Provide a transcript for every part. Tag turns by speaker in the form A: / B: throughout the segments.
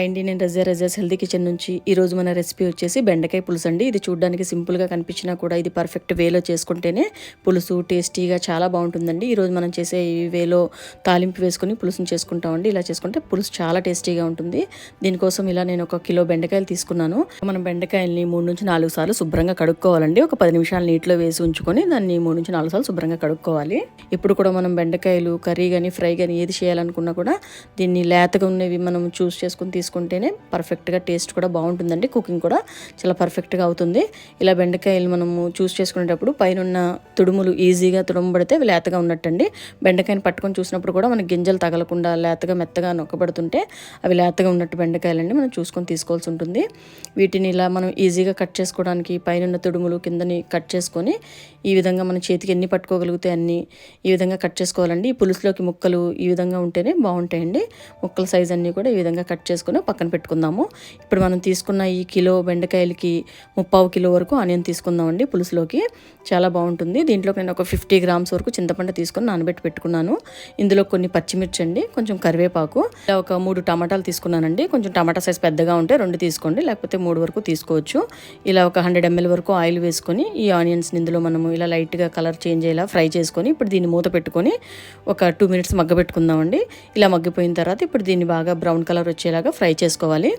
A: అండి నేను రజా రజాస్ healthy kitchen నుంచి ఈ రోజు మన రెసిపీ వచ్చేసి బెండకాయ పులుసు అండి. ఇది చూడడానికి సింపుల్గా కనిపించినా కూడా ఇది పర్ఫెక్ట్ వేలో చేసుకుంటేనే పులుసు టేస్టీగా చాలా బాగుంటుందండి. ఈరోజు మనం చేసే ఈ వేలో తాలింపు వేసుకుని పులుసుని చేసుకుంటామండి. ఇలా చేసుకుంటే పులుసు చాలా టేస్టీగా ఉంటుంది. దీనికోసం ఇలా నేను ఒక కిలో బెండకాయలు తీసుకున్నాను. మనం బెండకాయల్ని మూడు నుంచి నాలుగు సార్లు శుభ్రంగా కడుక్కోవాలండి. ఒక పది నిమిషాలు నీటిలో వేసి ఉంచుకొని దాన్ని మూడు నుంచి నాలుగు సార్లు శుభ్రంగా కడుక్కోవాలి. ఇప్పుడు కూడా మనం బెండకాయలు కర్రీ కానీ ఫ్రై కానీ ఏది చేయాలనుకున్నా కూడా దీన్ని లేతగా ఉన్నవి మనం చూస్ చేసుకుని తీసుకుంటేనే పర్ఫెక్ట్గా టేస్ట్ కూడా బాగుంటుందండి. కుకింగ్ కూడా చాలా పర్ఫెక్ట్గా అవుతుంది. ఇలా బెండకాయలు మనము చూస్ చేసుకునేటప్పుడు పైనన్న తుడుములు ఈజీగా తుడుమబడితే లేతగా ఉన్నట్టండి. బెండకాయని పట్టుకొని చూసినప్పుడు కూడా మనకి గింజలు తగలకుండా లేతగా మెత్తగా నొక్కబడుతుంటే అవి లేతగా ఉన్నట్టు బెండకాయలండి మనం చూసుకొని తీసుకోవాల్సి ఉంటుంది. వీటిని ఇలా మనం ఈజీగా కట్ చేసుకోవడానికి పైనన్న తుడుములు కిందని కట్ చేసుకొని ఈ విధంగా మన చేతికి ఎన్ని పట్టుకోగలిగితే అన్ని ఈ విధంగా కట్ చేసుకోవాలండి. ఈ పులుసులోకి ముక్కలు ఈ విధంగా ఉంటేనే బాగుంటాయండి. ముక్కల సైజ్ అన్నీ కూడా ఈ విధంగా కట్ చేసుకొని పక్కన పెట్టుకుందాము. ఇప్పుడు మనం తీసుకున్న ఈ కిలో బెండకాయలకి ముప్పావు కిలో వరకు ఆనియన్ తీసుకుందామండి పులుసులోకి. చాలా బాగుంటుంది. దీంట్లోకి నేను ఒక ఫిఫ్టీ గ్రామ్స్ వరకు చింతపండు తీసుకొని నానబెట్టి పెట్టుకున్నాను. ఇందులో కొన్ని పచ్చిమిర్చి అండి కొంచెం కరివేపాకు. ఇలా ఒక మూడు టమాటాలు తీసుకున్నానండి. కొంచెం టమాటా సైజ్ పెద్దగా ఉంటే రెండు తీసుకోండి లేకపోతే మూడు వరకు తీసుకోవచ్చు. ఇలా ఒక హండ్రెడ్ ఎంఎల్ వరకు ఆయిల్ వేసుకొని ఈ ఆనియన్స్ ఇందులో మనము ఇలా లైట్గా కలర్ చేంజ్ అయ్యేలా ఫ్రై చేసుకొని ఇప్పుడు దీన్ని మూత పెట్టుకొని ఒక టూ మినిట్స్ మగ్గ పెట్టుకుందామండి ఇలా మగ్గిపోయిన తర్వాత ఇప్పుడు దీన్ని బాగా బ్రౌన్ కలర్ వచ్చేలాగా ఫ్రై ఫ్రై చేసుకోవాలి.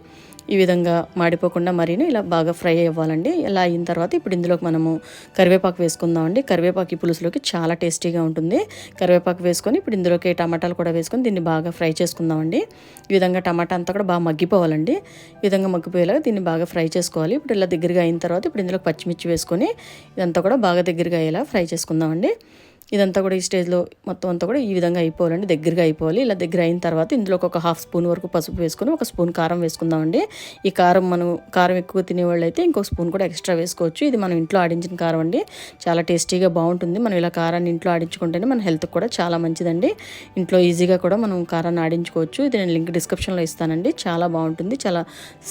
A: ఈ విధంగా మాడిపోకుండా మరీను ఇలా బాగా ఫ్రై అవ్వాలండి. ఇలా అయిన తర్వాత ఇప్పుడు ఇందులోకి మనము కరివేపాకు వేసుకుందామండి. కరివేపాకు ఈ పులుసులోకి చాలా టేస్టీగా ఉంటుంది. కరివేపాకు వేసుకొని ఇప్పుడు ఇందులోకి టమాటాలు కూడా వేసుకొని దీన్ని బాగా ఫ్రై చేసుకుందామండి. ఈ విధంగా టమాటా అంతా కూడా బాగా మగ్గిపోవాలండి. ఈ విధంగా మగ్గిపోయేలాగా దీన్ని బాగా ఫ్రై చేసుకోవాలి. ఇప్పుడు ఇలా దగ్గరగా అయిన తర్వాత ఇప్పుడు ఇందులోకి పచ్చిమిర్చి వేసుకొని ఇదంతా కూడా బాగా దగ్గరగా అయ్యేలా ఫ్రై చేసుకుందామండి. ఇదంతా కూడా ఈ స్టేజ్లో మొత్తం అంతా కూడా ఈ విధంగా అయిపోవాలండి. దగ్గరగా అయిపోవాలి. ఇలా దగ్గర అయిన తర్వాత ఇందులో ఒక హాఫ్ స్పూన్ వరకు పసుపు వేసుకొని ఒక స్పూన్ కారం వేసుకుందామండి. ఈ కారం మనం కారం ఎక్కువ తినేవాళ్ళు అయితే ఇంకొక స్పూన్ కూడా ఎక్స్ట్రా వేసుకోవచ్చు. ఇది మనం ఇంట్లో ఆడించిన కారం అండి. చాలా టేస్టీగా బాగుంటుంది. మనం ఇలా కారాన్ని ఇంట్లో ఆడించుకుంటేనే మన హెల్త్కి కూడా చాలా మంచిదండి. ఇంట్లో ఈజీగా కూడా మనం కారాన్ని ఆడించుకోవచ్చు. ఇది నేను లింక్ డిస్క్రిప్షన్లో ఇస్తానండి. చాలా బాగుంటుంది. చాలా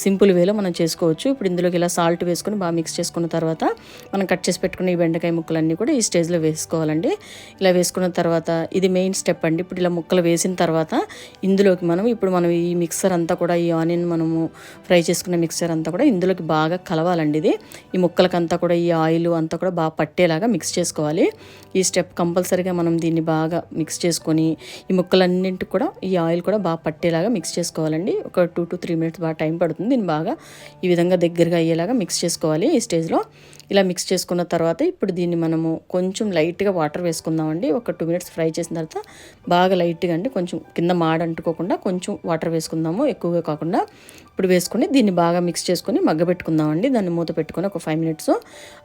A: సింపుల్ వేలో మనం చేసుకోవచ్చు. ఇప్పుడు ఇందులోకి ఇలా సాల్ట్ వేసుకొని బాగా మిక్స్ చేసుకున్న తర్వాత మనం కట్ చేసి పెట్టుకున్న ఈ బెండకాయ ముక్కలన్నీ కూడా ఈ స్టేజ్లో వేసుకోవాలండి. ఇలా వేసుకున్న తర్వాత ఇది మెయిన్ స్టెప్ అండి. ఇప్పుడు ఇలా ముక్కలు వేసిన తర్వాత ఇందులోకి మనం ఇప్పుడు మనం ఈ మిక్సర్ అంతా కూడా ఈ ఆనియన్ మనము ఫ్రై చేసుకున్న మిక్సర్ అంతా కూడా ఇందులోకి బాగా కలవాలండి ఇది. ఈ ముక్కలకంతా కూడా ఈ ఆయిల్ అంతా కూడా బాగా పట్టేలాగా మిక్స్ చేసుకోవాలి. ఈ స్టెప్ కంపల్సరీగా మనం దీన్ని బాగా మిక్స్ చేసుకొని ఈ ముక్కలన్నింటికి కూడా ఈ ఆయిల్ కూడా బాగా పట్టేలాగా మిక్స్ చేసుకోవాలండి. ఒక టూ టు త్రీ మినిట్స్ బాగా టైం పడుతుంది. దీన్ని బాగా ఈ విధంగా దగ్గరగా అయ్యేలాగా మిక్స్ చేసుకోవాలి ఈ స్టేజ్లో. ఇలా మిక్స్ చేసుకున్న తర్వాత ఇప్పుడు దీన్ని మనము కొంచెం లైట్గా వాటర్ వేసుకుందామండి. ఒక టూ మినిట్స్ ఫ్రై చేసిన తర్వాత బాగా లైట్గా అండి కొంచెం కింద మాడ అంటుకోకుండా కొంచెం వాటర్ వేసుకుందాము. ఎక్కువగా కాకుండా ఇప్పుడు వేసుకుని దీన్ని బాగా మిక్స్ చేసుకొని మగ్గబెట్టుకుందామండి. దాన్ని మూత పెట్టుకుని ఒక ఫైవ్ మినిట్స్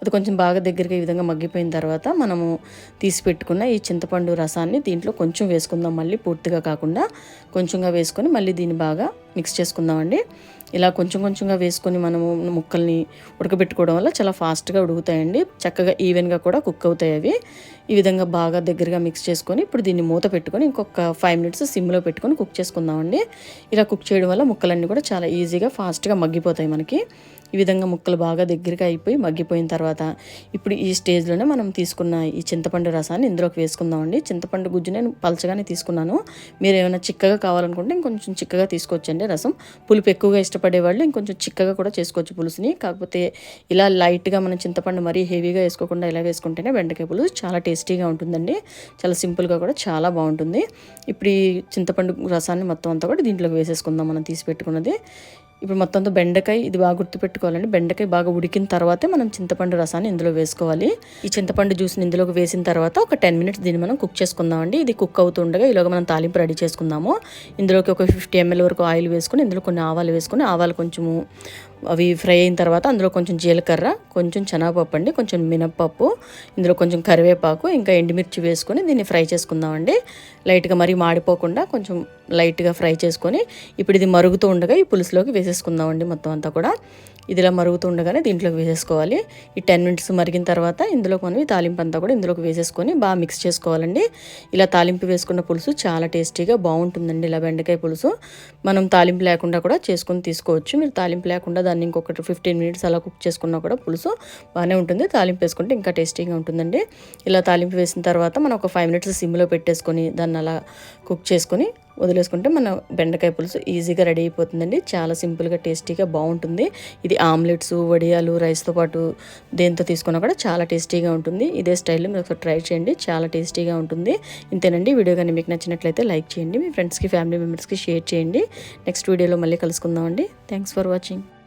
A: అది కొంచెం బాగా దగ్గరగా ఈ విధంగా మగ్గిపోయిన తర్వాత మనము తీసి పెట్టుకున్న ఈ చింతపండు రసాన్ని దీంట్లో కొంచెం వేసుకుందాం. మళ్ళీ పూర్తిగా కాకుండా కొంచెంగా వేసుకొని మళ్ళీ దీన్ని బాగా మిక్స్ చేసుకుందామండి. ఇలా కొంచెం కొంచెంగా వేసుకొని మనము ముక్కల్ని ఉడకబెట్టుకోవడం వల్ల చాలా ఫాస్ట్గా ఉడుకుతాయండి. చక్కగా ఈవెన్గా కూడా కుక్ అవుతాయి అవి. ఈ విధంగా బాగా దగ్గరగా మిక్స్ చేసుకొని ఇప్పుడు దీన్ని మూత పెట్టుకొని ఇంకొక ఫైవ్ మినిట్స్ సిమ్లో పెట్టుకొని కుక్ చేసుకుందామండి. ఇలా కుక్ చేయడం వల్ల ముక్కలన్నీ కూడా చాలా ఈజీగా ఫాస్ట్గా మగ్గిపోతాయి మనకి. ఈ విధంగా ముక్కలు బాగా దగ్గరగా అయిపోయి మగ్గిపోయిన తర్వాత ఇప్పుడు ఈ స్టేజ్లోనే మనం తీసుకున్న ఈ చింతపండు రసాన్ని ఇందులోకి వేసుకుందామండి. చింతపండు గుజ్జు నేను పలచగానే తీసుకున్నాను. మీరు ఏమైనా చిక్కగా కావాలనుకుంటే ఇంకొంచెం చిక్కగా తీసుకోవచ్చండి రసం. పులుపు ఎక్కువగా ఇష్టపడే వాళ్ళు ఇంకొంచెం చిక్కగా కూడా చేసుకోవచ్చు పులుసుని. కాకపోతే ఇలా లైట్గా మనం చింతపండు మరీ హెవీగా వేసుకోకుండా ఇలా వేసుకుంటేనే బెండకాయ పులుసు చాలా టేస్టీగా ఉంటుందండి. చాలా సింపుల్గా కూడా చాలా బాగుంటుంది. ఇప్పుడు ఈ చింతపండు రసాన్ని మొత్తం అంతా కూడా దీంట్లోకి వేసేసుకుందాం. మనం తీసి పెట్టుకున్నది. ఇప్పుడు మొత్తంతో బెండకాయ ఇది బాగా గుర్తుపెట్టుకోవాలండి. బెండకాయ బాగా ఉడికిన తర్వాతే మనం చింతపండు రసాన్ని ఇందులో వేసుకోవాలి. ఈ చింతపండు జ్యూస్ని ఇందులోకి వేసిన తర్వాత ఒక టెన్ మినిట్స్ దీన్ని మనం కుక్ చేసుకుందామండి. ఇది కుక్ అవుతుండగా ఇలాగ మనం తాలింపు రెడీ చేసుకుందాము. ఇందులోకి ఒక ఫిఫ్టీ ఎంఎల్ వరకు ఆయిల్ వేసుకుని ఇందులో కొన్ని ఆవాలు వేసుకుని ఆవాలు కొంచెము అవి ఫ్రై అయిన తర్వాత అందులో కొంచెం జీలకర్ర కొంచెం శనగపప్పు అండి కొంచెం మినప్పప్పు ఇందులో కొంచెం కరివేపాకు ఇంకా ఎండుమిర్చి వేసుకొని దీన్ని ఫ్రై చేసుకుందామండి. లైట్గా మరీ మాడిపోకుండా కొంచెం లైట్గా ఫ్రై చేసుకొని ఇప్పుడు ఇది మరుగుతూ ఉండగా ఈ పులుసులోకి వేసేసుకుందామండి మొత్తం అంతా కూడా. ఇదిలా మరుగుతుండగానే మరుగుతూ ఉండగానే దీంట్లోకి వేసేసుకోవాలి. ఈ టెన్ మినిట్స్ మరిగిన తర్వాత ఇందులో మనం ఈ తాలింపు అంతా కూడా ఇందులోకి వేసేసుకొని బాగా మిక్స్ చేసుకోవాలండి. ఇలా తాలింపు వేసుకున్న పులుసు చాలా టేస్టీగా బాగుంటుందండి. ఇలా బెండకాయ పులుసు మనం తాలింపు లేకుండా కూడా చేసుకొని తీసుకోవచ్చు. మీరు తాలింపు లేకుండా దాన్ని ఇంకొకటి ఫిఫ్టీన్ మినిట్స్ అలా కుక్ చేసుకున్నా కూడా పులుసు బాగానే ఉంటుంది. తాలింపు వేసుకుంటే ఇంకా టేస్టీగా ఉంటుందండి. ఇలా తాలింపు వేసిన తర్వాత మనం ఒక ఫైవ్ మినిట్స్ సిమ్లో పెట్టేసుకొని దాన్ని అలా కుక్ చేసుకొని వదిలేసుకుంటే మన బెండకాయ పులుసు ఈజీగా రెడీ అయిపోతుందండి. చాలా సింపుల్గా టేస్టీగా బాగుంటుంది. ఇది ఆమ్లెట్స్ వడియాలు రైస్తో పాటు దేంతో తీసుకున్నా కూడా చాలా టేస్టీగా ఉంటుంది. ఇదే స్టైల్లో మీరు ఒకసారి ట్రై చేయండి. చాలా టేస్టీగా ఉంటుంది. ఇంతేనండి. వీడియో కానీ మీకు నచ్చినట్లయితే లైక్ చేయండి. మీ ఫ్రెండ్స్కి ఫ్యామిలీ మెంబర్స్కి షేర్ చేయండి. నెక్స్ట్ వీడియోలో మళ్ళీ కలుసుకుందామండి. Thanks for watching.